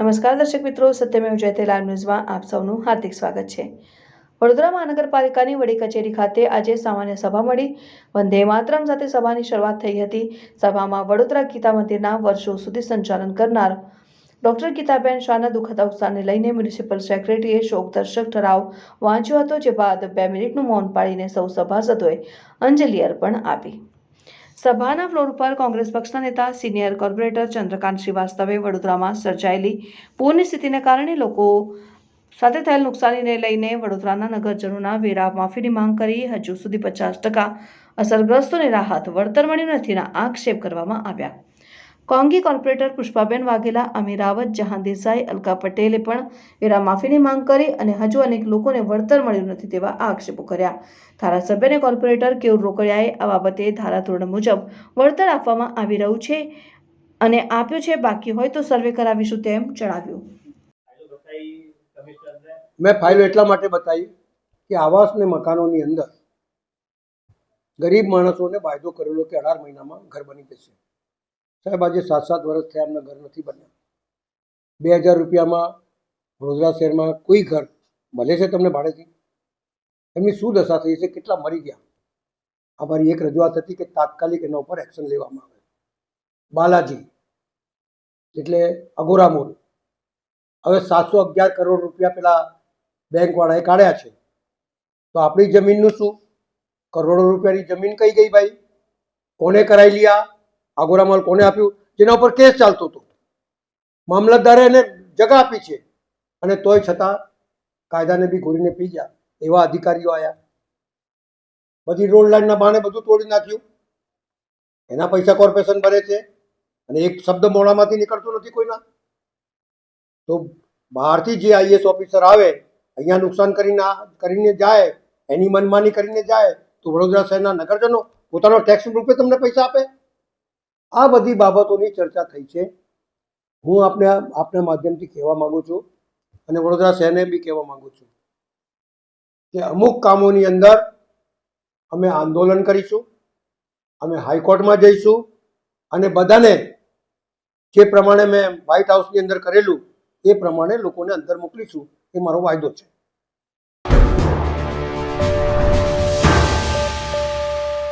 નમસ્કાર દર્શક મિત્રો, સત્યમેવ જયતે લાઈવ ન્યૂઝમાં આપ સૌનું હાર્દિક સ્વાગત છે. વડોદરા મહાનગરપાલિકાની વડી કચેરી ખાતે આજે સામાન્ય સભા મળી. વંદે માતરમ સાથે સભાની શરૂઆત થઈ હતી. સભામાં વડોદરા ગીતા મંદિરના વર્ષો સુધી સંચાલન કરનાર ડોક્ટર ગીતાબેન શાહના દુઃખદ અવસાનને લઈને મ્યુનિસિપલ સેક્રેટરીએ શોકદર્શક ઠરાવ વાંચ્યો હતો, જે બાદ બે મિનિટનું મૌન પાળીને સૌ સભાસદોએ અંજલિ અર્પણ આપી. સભાના ફ્લોર ઉપર કોંગ્રેસ પક્ષના નેતા, સિનિયર કોર્પોરેટર ચંદ્રકાંત શ્રીવાસ્તવે વડોદરામાં સર્જાયેલી પૂરની સ્થિતિને કારણે લોકો સાથે થયેલ નુકસાનીને લઈને વડોદરાના નગરજનોના વેરા માફીની માંગ કરી. હજુ સુધી પચાસ ટકા અસરગ્રસ્તોને રાહત, વળતર મળ્યું નથીના આક્ષેપ કરવામાં આવ્યા. કોંગી કોર્પોરેટર પુષ્પાબેન વાઘેલા, અમીર રાવત જહાન દેસાઈ અલકા પટેલે પણ વેરા માફીની માંગ કરી અને હજુ અનેક લોકોને વળતર મળ્યું નથી તેવા આક્ષેપો કર્યા. ધારાસભ્યને કોર્પોરેટર કેવું રોકડિયાએ આ બાબતે ધારાધોરણ મુજબ વળતર આપવામાં આવી રહ્યું છે અને આપ્યું છે, બાકી હોય તો સર્વે કરાવીશું તેમ જણાવ્યું. મેં ફાઇલ એટલા માટે બતાવી કે આવાસ ને મકાનોની અંદર ગરીબ માણસોને વાયદો કરેલો કે અઢાર મહિનામાં ઘર બની જશે. સાહેબ, આજે સાત સાત વર્ષ થયા એમના ઘર નથી બન્યા. બે હજાર રૂપિયામાં વડોદરા શહેરમાં કોઈ ઘર મળે છે તમને ભાડેથી? એમની શું દશા થઈ છે? કેટલા મરી ગયા? અમારી એક રજૂઆત હતી કે તાત્કાલિક એના ઉપર એક્શન લેવામાં આવે. બાલાજી, એટલે અગોરા મોલ. હવે સાતસો અગિયાર કરોડ રૂપિયા પેલા બેંકવાળાએ કાઢ્યા છે. તો આપણી જમીનનું શું? કરોડો રૂપિયાની જમીન કઈ ગઈ ભાઈ? કોને કરાવી લીયા? આગોરામાલ કોને આપ્યું? જેના ઉપર કેસ ચાલતો હતો. મામલતદારે એને જગા આપી છે. અને તોય છતાં કાયદાને બી ઘોરીને પી ગયા. એવા અધિકારીઓ આવ્યા બધી રોડ લાઈનના બાણે બધું તોડી નાખ્યું. એના પૈસા કોર્પોરેશન ભરે છે. અને એક શબ્દ મોડામાંથી નીકળતો નથી કોઈના. તો બહારથી જે આઈએસ ઓફિસર આવે, અહીંયા નુકસાન કરીને કરીને જાય, એની મનમાની કરીને જાય, તો વડોદરા શહેરના નગરજનો પોતાનો ટેક્સ રૂપે તમને પૈસા આપે? આ બધી બાબતોની ચર્ચા થઈ છે. હું આપને આપના માધ્યમથી કહેવા માગું છું અને વડોદરા શહેરને બી કહેવા માંગુ છું કે અમુક કામોની અંદર અમે આંદોલન કરીશું, અમે હાઈકોર્ટમાં જઈશું અને બધાને જે પ્રમાણે મેં વ્હાઇટ હાઉસની અંદર કરેલું એ પ્રમાણે લોકોને અંદર મોકલીશું એ મારો વાયદો છે.